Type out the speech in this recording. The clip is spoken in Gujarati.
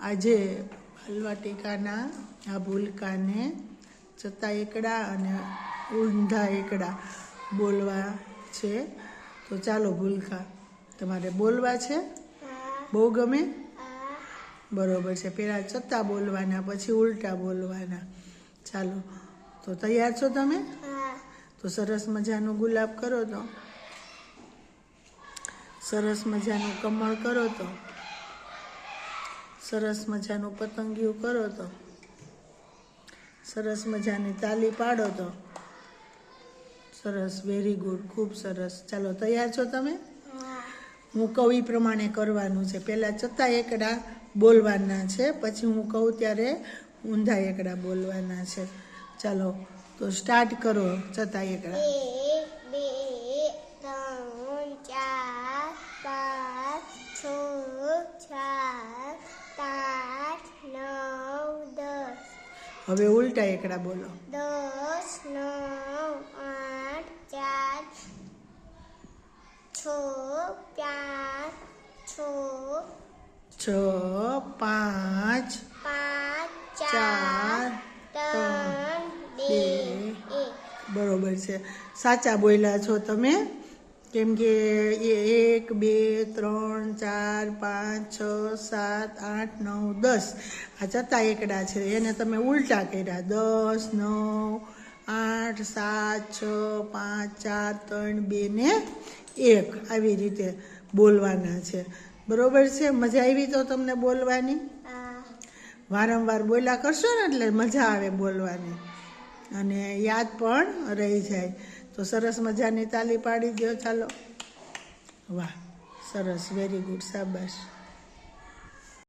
આજે બાલવાટિકાના આ ભૂલકાને જતા એકડા અને ઊંધા એકડા બોલવા છે. તો ચાલો ભૂલકા, તમારે બોલવા છે? બહુ ગમે? બરોબર છે. પહેલાં ચત્તા બોલવાના, પછી ઉલટા બોલવાના. ચાલો, તો તૈયાર છો તમે? તો સરસ મજાનું ગુલાબ કરો તો. સરસ મજાનું કમળ કરો તો. સરસ મજાનું પતંગિયું કરો તો. સરસ મજાની તાલી પાડો તો. સરસ વેરી ગુડ ખૂબ સરસ. ચાલો તૈયાર છો તમે? હું. કહું પ્રમાણે કરવાનું છે. પહેલાં ચત્તા એકડા બોલવાના છે પછી હું કહું ત્યારે ઊંધા એકડા બોલવાના છે. ચાલો તો સ્ટાર્ટ કરો ચત્તા એકડા એક બે ત્રણ ચાર પાંચ છ સાત આઠ નવ દસ હવે ઉલટા એકડા બોલો. દસ નવ આઠ ચાર છ પાંચ છ છ પાંચ પાંચ ચાર ચાર ત્રણ બે બરોબર છે. સાચા બોલ્યા છો તમે? કેમ કે એ એક, બે, ત્રણ, ચાર, પાંચ, છ, સાત, આઠ, નવ, દસ. આ જતા એકડા છે. એને તમે ઉલટા કર્યા. દસ, નવ, આઠ, સાત, છ, પાંચ, ચાર, ત્રણ, બે ને એક. આવી રીતે બોલવાના છે. બરોબર છે? મજા આવી તો તમને બોલવાની? વારંવાર બોલ્યા કરશો ને એટલે મજા આવે બોલવાની. અને યાદ પણ રહી જાય. તો સરસ મજાની તાલી પાડી દો ચાલો. વાહ સરસ વેરી ગુડ શાબાશ.